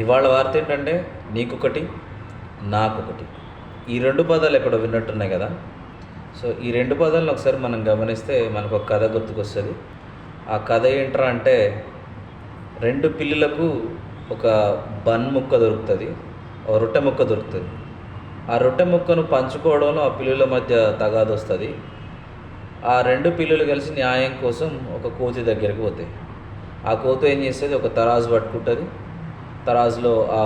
ఇవాళ వార్త ఏంటంటే నీకొకటి నాకొకటి. ఈ రెండు పదాలు ఎక్కడ విన్నట్టున్నాయి కదా. సో ఈ రెండు పదాలను ఒకసారి మనం గమనిస్తే మనకు ఒక కథ గుర్తుకొస్తుంది. ఆ కథ ఏంట్రా అంటే రెండు పిల్లులకు ఒక బన్ ముక్క దొరుకుతుంది ఒక రొట్టె ముక్క దొరుకుతుంది. ఆ రొట్టె ముక్కను పంచుకోవడంలో ఆ పిల్లుల మధ్య తగాదు వస్తుంది ఆ రెండు పిల్లులు కలిసి న్యాయం కోసం ఒక కోతి దగ్గరికి పోతాయి. ఆ కోతి ఏం చేస్తుంది? ఒక తరాజు పట్టుకుంటుంది. తరాజులో ఆ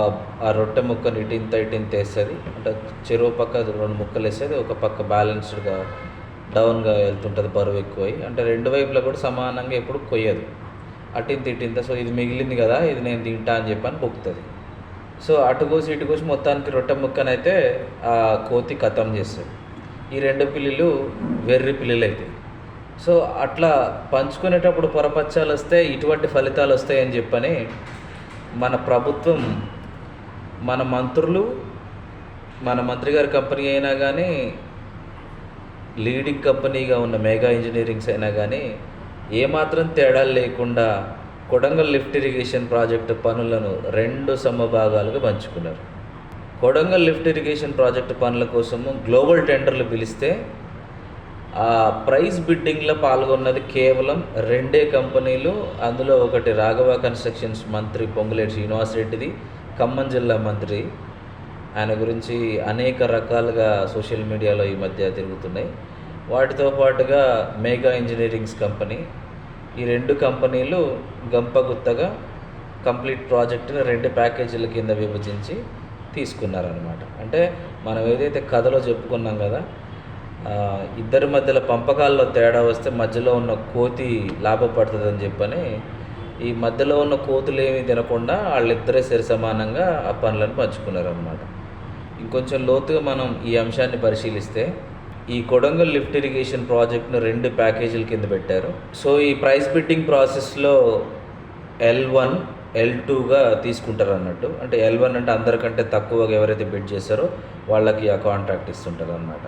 ఆ రొట్టె ముక్కని ఇటు ఇంత వేస్తుంది. అంటే చెరువు పక్క రెండు ముక్కలు వేస్తుంది ఒక పక్క బ్యాలెన్స్డ్గా డౌన్గా వెళ్తుంటుంది బరువు ఎక్కువై. అంటే రెండు వైపులా కూడా సమానంగా ఎప్పుడు కొయ్యదు. అటింత ఇటింత సో ఇది మిగిలింది కదా ఇది నేను తింటా అని చెప్పని పొక్కుతుంది సో అటు కోసి ఇటు కోసి మొత్తానికి రొట్టె ముక్కనైతే ఆ కోతి కథం చేస్తుంది. ఈ రెండు పిల్లులు వెర్రి పిల్లులు అయితే సో అట్లా పంచుకునేటప్పుడు పొరపచ్చాలు వస్తే ఇటువంటి ఫలితాలు వస్తాయని చెప్పని మన ప్రభుత్వం మన మంత్రులు మన మంత్రి గారి కంపెనీ అయినా కానీ లీడింగ్ కంపెనీగా ఉన్న మెగా ఇంజనీరింగ్స్ అయినా కానీ ఏమాత్రం తేడాలు లేకుండా కొడంగల్ లిఫ్ట్ ఇరిగేషన్ ప్రాజెక్టు పనులను రెండు సమభాగాలుగా పంచుకున్నారు. కొడంగల్ లిఫ్ట్ ఇరిగేషన్ ప్రాజెక్టు పనుల కోసము గ్లోబల్ టెండర్లు పిలిస్తే ప్రైస్ బిడ్డింగ్లో పాల్గొన్నది కేవలం రెండే కంపెనీలు. అందులో ఒకటి రాఘవ కన్స్ట్రక్షన్స్ మంత్రి పొంగులేటి శ్రీనివాసరెడ్డిది ఖమ్మం జిల్లా మంత్రి. ఆయన గురించి అనేక రకాలుగా సోషల్ మీడియాలో ఈ మధ్య తిరుగుతున్నాయి. వాటితో పాటుగా మేఘా ఇంజనీరింగ్స్ కంపెనీ. ఈ రెండు కంపెనీలు గంపగుత్తగా కంప్లీట్ ప్రాజెక్టుని రెండు ప్యాకేజీల కింద విభజించి తీసుకున్నారనమాట అంటే మనం ఏదైతే కథలో చెప్పుకున్నాం కదా ఇద్దరి మధ్యలో పంపకాల్లో తేడా వస్తే మధ్యలో ఉన్న కోతి లాభపడుతుందని చెప్పని ఈ మధ్యలో ఉన్న కోతులు ఏమి తినకుండా వాళ్ళిద్దరే సరి సమానంగా ఆ పనులను పంచుకున్నారనమాట ఇంకొంచెం లోతుగా మనం ఈ అంశాన్ని పరిశీలిస్తే ఈ కొడంగల్ లిఫ్ట్ ఇరిగేషన్ ప్రాజెక్ట్ను రెండు ప్యాకేజీల కింద పెట్టారు. సో ఈ ప్రైస్ బిడ్డింగ్ ప్రాసెస్లో ఎల్ వన్ ఎల్ టూగా తీసుకుంటారు అన్నట్టు అంటే ఎల్ వన్ అంటే అందరికంటే తక్కువగా ఎవరైతే బిడ్ చేస్తారో వాళ్ళకి ఆ కాంట్రాక్ట్ ఇస్తుంటారు అన్నమాట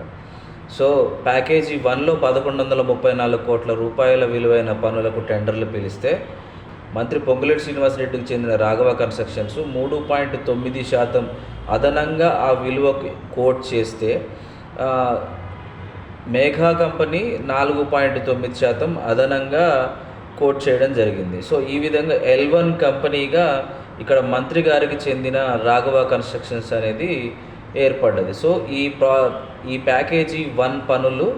సో ప్యాకేజీ వన్లో పదకొండు వందల ముప్పై నాలుగు కోట్ల రూపాయల విలువైన పనులకు టెండర్లు పిలిస్తే మంత్రి పొంగులేటి శ్రీనివాసరెడ్డికి చెందిన రాఘవ కన్స్ట్రక్షన్స్ మూడు పాయింట్ తొమ్మిది శాతం అదనంగా ఆ విలువ కోట్ చేస్తే మేఘా కంపెనీ నాలుగు పాయింట్ తొమ్మిది శాతం అదనంగా కోట్ చేయడం జరిగింది. సో ఈ విధంగా ఎల్ వన్ కంపెనీగా ఇక్కడ మంత్రి గారికి చెందిన రాఘవ కన్స్ట్రక్షన్స్ అనేది ఏర్పడ్డది. సో ఈ ప్రా ఈ ప్యాకేజీ వన్ పనులు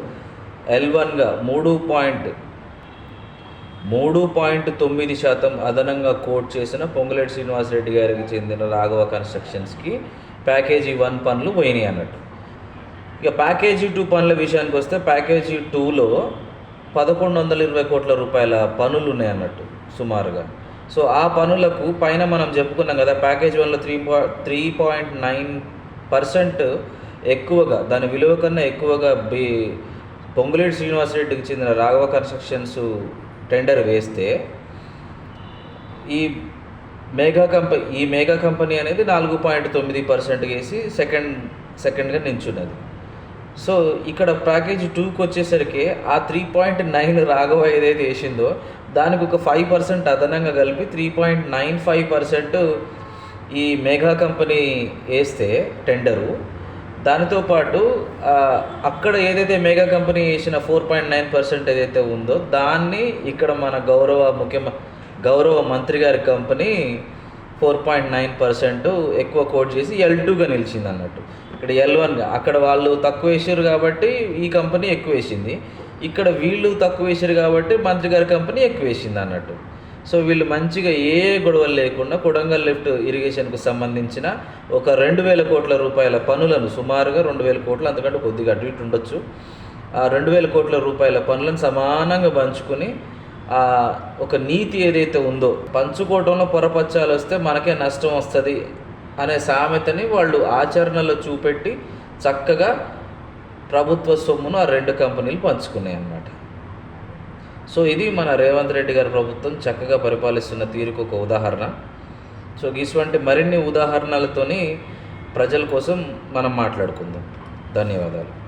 ఎల్ వన్గా మూడు పాయింట్ మూడు పాయింట్ తొమ్మిది శాతం అదనంగా కోట్ చేసిన పొంగులేటి శ్రీనివాసరెడ్డి గారికి చెందిన రాఘవ కన్స్ట్రక్షన్స్కి ప్యాకేజీ వన్ పనులు పోయినాయి అన్నట్టు. ఇక ప్యాకేజీ టూ పనుల విషయానికి వస్తే ప్యాకేజీ టూలో పదకొండు వందల ఇరవై కోట్ల రూపాయల పనులు ఉన్నాయి అన్నట్టు సుమారుగా. సో ఆ పనులకు పైన మనం చెప్పుకున్నాం కదా ప్యాకేజ్ వన్లో త్రీ పా త్రీ పాయింట్ నైన్ పర్సెంట్ ఎక్కువగా దాని విలువ కన్నా ఎక్కువగా బి పొంగులేటి శ్రీనివాసరెడ్డికి చెందిన రాఘవ కన్స్ట్రక్షన్స్ టెండర్ వేస్తే ఈ మేఘా కంపెనీ ఈ మేఘా కంపెనీ అనేది నాలుగు పాయింట్ తొమ్మిది పర్సెంట్ వేసి సెకండ్ సెకండ్గా నించున్నది. సో ఇక్కడ ప్యాకేజ్ టూకి వచ్చేసరికి ఆ త్రీ పాయింట్ నైన్ రాఘవ ఏదైతే వేసిందో దానికి ఒక ఫైవ్ పర్సెంట్ అదనంగా కలిపి three point nine five percent ఈ మెగా కంపెనీ వేస్తే టెండరు. దానితో పాటు అక్కడ ఏదైతే మెగా కంపెనీ వేసిన ఫోర్ పాయింట్ నైన్ పర్సెంట్ ఏదైతే ఉందో దాన్ని ఇక్కడ మన గౌరవ ముఖ్యమ గౌరవ మంత్రి గారి company four point nine percent ఎక్కువ కోట్ చేసి ఎల్ టూగా నిలిచింది అన్నట్టు. ఇక్కడ ఎల్ వన్గా అక్కడ వాళ్ళు తక్కువ వేసారు కాబట్టి ఈ కంపెనీ ఎక్కువ వేసింది. ఇక్కడ వీళ్ళు తక్కువ వేసారు కాబట్టి మంత్రి గారి కంపెనీ ఎక్కువ వేసింది అన్నట్టు. సో వీళ్ళు మంచిగా ఏ గొడవలు లేకుండా కొడంగల్ లిఫ్ట్ ఇరిగేషన్కు సంబంధించిన ఒక రెండు వేల కోట్ల రూపాయల పనులను సుమారుగా రెండు వేల కోట్లు అంతకంటే కొద్దిగా అటు ఇటు ఉండొచ్చు. ఆ రెండు వేల కోట్ల రూపాయల పనులను సమానంగా పంచుకొని ఆ ఒక నీతి ఏదైతే ఉందో పంచుకోవడంలో పొరపచ్చాలు వస్తే మనకే నష్టం వస్తుంది అనే సామెతని వాళ్ళు ఆచరణలో చూపెట్టి చక్కగా ప్రభుత్వ సొమ్మును ఆ రెండు కంపెనీలు పంచుకున్నాయి అన్నమాట సో ఇది మన రేవంత్ రెడ్డి గారి ప్రభుత్వం చక్కగా పరిపాలిస్తున్న తీరుకు ఒక ఉదాహరణ. సో ఇటువంటి మరిన్ని ఉదాహరణలతోని ప్రజల కోసం మనం మాట్లాడుకుందాం. ధన్యవాదాలు.